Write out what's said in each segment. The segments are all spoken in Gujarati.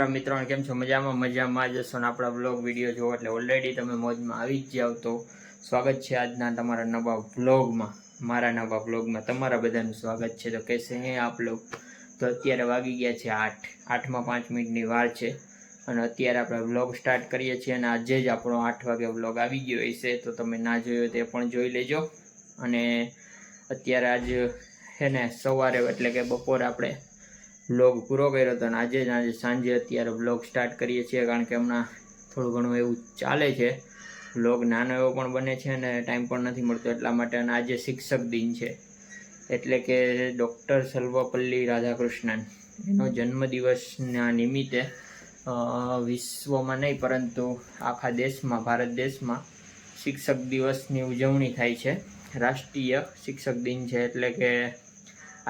રામ મિત્રો કેમ છો? મજામાં? મજામાં જશો ને આપણા બ્લોગ વીડિયો જોવો એટલે ઓલરેડી તમે મોજમાં આવી જ જાઓ તો સ્વાગત છે આજના તમારા નવા વ્લોગમાં મારા નવા વ્લોગમાં તમારા બધાનું સ્વાગત છે. તો કહેશે હે આપ લોગ? તો અત્યારે વાગી ગયા છે આઠ. આઠમાં પાંચ મિનિટની વાર છે. અને અત્યારે આપણે વ્લોગ સ્ટાર્ટ કરીએ છીએ અને આજે જ આપણો આઠ વાગે વ્લોગ આવી ગયો હશે. તો તમે ના જોયો તે પણ જોઈ લેજો. અને અત્યારે આજ છે ને સવારે એટલે કે બપોરે આપણે વ્લોગ પૂરો કર્યો હતો અને આજે જ આજે સાંજે અત્યારે બ્લોગ સ્ટાર્ટ કરીએ છીએ, કારણ કે હમણાં થોડું ઘણું એવું ચાલે છે. બ્લોગ નાનો એવો પણ બને છે અને ટાઈમ પણ નથી મળતો એટલા માટે અને આજે શિક્ષક દિન છે. એટલે કે ડૉક્ટર સર્વપલ્લી રાધાકૃષ્ણન. એનો જન્મદિવસના નિમિત્તે વિશ્વમાં નહીં, પરંતુ આખા દેશમાં, ભારત દેશમાં શિક્ષક દિવસની ઉજવણી થાય છે. રાષ્ટ્રીય શિક્ષક દિન છે એટલે કે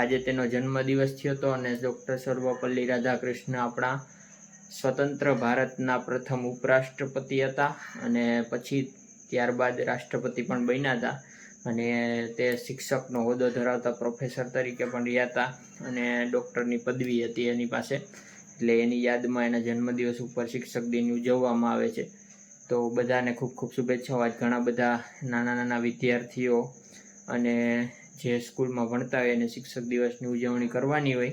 આજે તેનો જન્મદિવસ થયો હતો અને ડૉક્ટર સર્વપલ્લી રાધાકૃષ્ણ આપણા સ્વતંત્ર ભારતના પ્રથમ ઉપરાષ્ટ્રપતિ હતા અને પછી ત્યારબાદ રાષ્ટ્રપતિ પણ બન્યા હતા. અને તે શિક્ષકનો હોદ્દો ધરાવતા પ્રોફેસર તરીકે પણ રહ્યા હતા અને ડૉક્ટરની પદવી હતી એની પાસે. એટલે એની યાદમાં એના જન્મદિવસ ઉપર શિક્ષક દિન ઉજવવામાં આવે છે. તો બધાને ખૂબ ખૂબ શુભેચ્છાઓ. આજ ઘણા બધા નાના નાના વિદ્યાર્થીઓ અને જે સ્કૂલમાં ભણતા હોય એને શિક્ષક દિવસની ઉજવણી કરવાની હોય,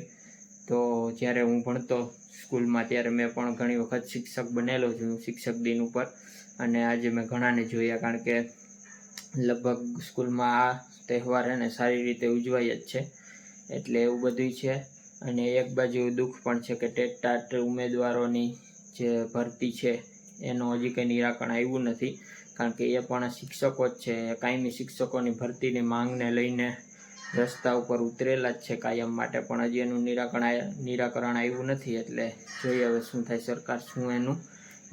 તો જ્યારે હું ભણતો સ્કૂલમાં ત્યારે મેં પણ ઘણી વખત શિક્ષક બનેલો છું શિક્ષક દિન ઉપર. અને આજે મેં ઘણાને જોયા કારણ કે લગભગ સ્કૂલમાં આ તહેવાર એને સારી રીતે ઉજવાય જ છે. એટલે એવું બધું છે. અને એક બાજુ દુઃખ પણ છે કે ટેટ ઉમેદવારોની જે ભરતી છે, એનું હજી કંઈ નિરાકરણ આવ્યું નથી. કારણ કે એ પણ શિક્ષકો જ છે. કાયમી શિક્ષકોની ભરતીની માંગને લઈને રસ્તા ઉપર ઉતરેલા જ છે કાયમ માટે. પણ હજી એનું નિરાકરણ નિરાકરણ આવ્યું નથી એટલે જોઈએ હવે શું થાય સરકાર, શું એનું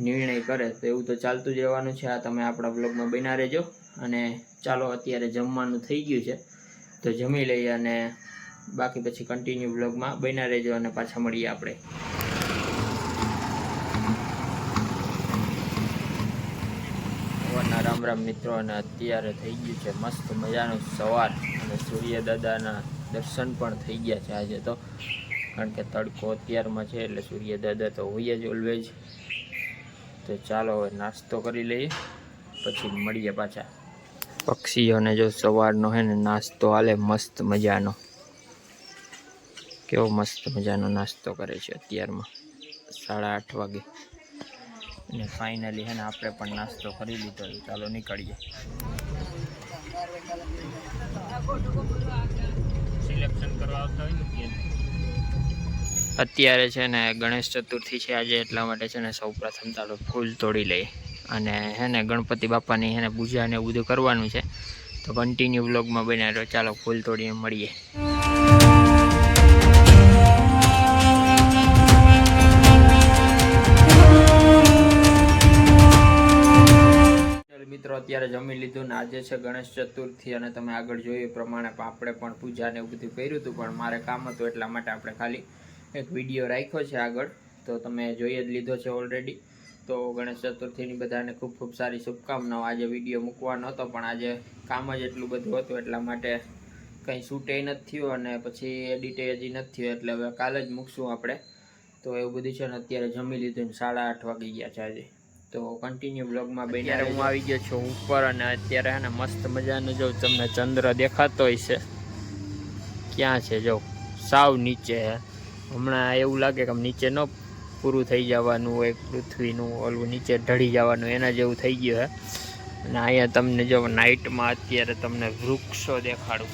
નિર્ણય કરે. તો એવું તો ચાલતું જ રહેવાનું છે. આ તમે આપણા બ્લોગમાં બના રહેજો. અને ચાલો અત્યારે જમવાનું થઈ ગયું છે. તો જમી લઈએ અને બાકી પછી કન્ટિન્યુ બ્લોગમાં બના રહેજો અને પાછા મળીએ આપણે સવારના રામ રામ મિત્રો, અને અત્યારે થઈ ગયું છે મસ્ત મજાનું સવાર, અને સૂર્ય દાદાના દર્શન પણ થઈ ગયા છે આજે તો. કારણ કે તડકો અત્યારમાં છે એટલે સૂર્ય દાદા તો હોય જ ઓલવેજ તો ચાલો હવે નાસ્તો કરી લઈએ, પછી મળીએ પાછા. પક્ષીઓને જો સવારનો હે ને નાસ્તો હાલે, મસ્ત મજાનો. કેવો મસ્ત મજાનો નાસ્તો કરે છે અત્યારમાં, સાડા આઠ વાગે. અને ફાઇનલી હે ને આપણે પણ નાસ્તો કરી લીધો. ચાલો નીકળીએ. સિલેક્શન કરવા આવતા હોય ને અત્યારે છે ને ગણેશ ચતુર્થી છે આજે એટલા માટે છે ને સૌ પ્રથમ ચાલો ફૂલ તોડી લઈએ. અને હે ને ગણપતિ બાપાની હે ને પૂજા ને એવું બધું કરવાનું છે. તો કન્ટિન્યુ બ્લોગમાં બન્યા ચાલો ફૂલ તોડીને મળીએ. અત્યારે જમી લીધું ને આજે છે ગણેશ ચતુર્થી અને તમે આગળ જોયું પ્રમાણે પણ આપણે પણ પૂજા ને એવું બધું કર્યું હતું, પણ મારે કામ હતું એટલા માટે આપણે ખાલી એક વીડિયો રાખ્યો છે આગળ. તો તમે જોઈ જ લીધો છે ઓલરેડી તો ગણેશ ચતુર્થીની બધાને ખૂબ ખૂબ સારી શુભકામનાઓ. આજે વીડિયો મૂકવાનો હતો પણ આજે કામ જ એટલું બધું હતું એટલા માટે કંઈ શૂટે નથી થયું અને પછી એડિટે હજી નથી થયું, એટલે હવે કાલે જ મૂકશું આપણે. તો એવું બધું છે ને અત્યારે જમી લીધું ને સાડા આઠ વાગી ગયા છે આજે. તો કન્ટિન્યુ બ્લોગમાં અત્યારે હું આવી ગયો છું ઉપર અને અત્યારે હે ને મસ્ત મજાનો જો તમને ચંદ્ર દેખાતો છે. ક્યાં છે જો? સાવ નીચે હે. હમણાં એવું લાગે કે નીચે ન પૂરું થઈ જવાનું હોય પૃથ્વીનું ઓલું નીચે ઢળી જવાનું એના જેવું થઈ ગયું હે. અને અહીંયા તમને જો નાઇટમાં અત્યારે તમને વૃક્ષો દેખાડું.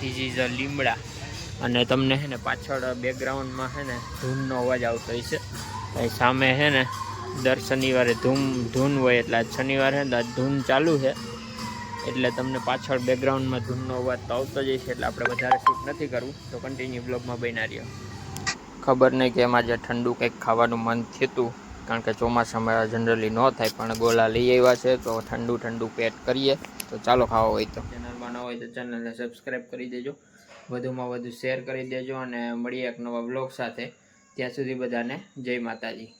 ધીસ ઇઝ અ લીમડા. અને તમને હે ને પાછળ બેકગ્રાઉન્ડમાં હે ને ધૂનનો અવાજ આવતો હશે છે. સામે હે ને દર શનિવારે ધૂમ ધૂન હોય એટલે આજ શનિવારે છે આજ ધૂન ચાલુ છે. એટલે તમને પાછળ બેકગ્રાઉન્ડમાં ધૂનનો અવાજ તો આવતો જ છે એટલે આપણે વધારે શૂટ નથી કરવું. તો કન્ટિન્યુ બ્લોગમાં બન્યા રહ્યો. ખબર નહીં કે એમાં જે ઠંડુ કંઈક ખાવાનું મન થયું કારણ કે ચોમાસામાં જનરલી ન થાય પણ ગોલા લઈ આવ્યા છે તો ઠંડુ ઠંડુ પેટ કરીએ તો ચાલો ખાવા હોય તો. ચેનલમાં ન હોય તો ચેનલને સબસ્ક્રાઈબ કરી દેજો. વધુમાં વધુ શેર કરી દેજો અને મળીએ એક નવા બ્લોગ સાથે. ત્યાં સુધી બધાને જય માતાજી.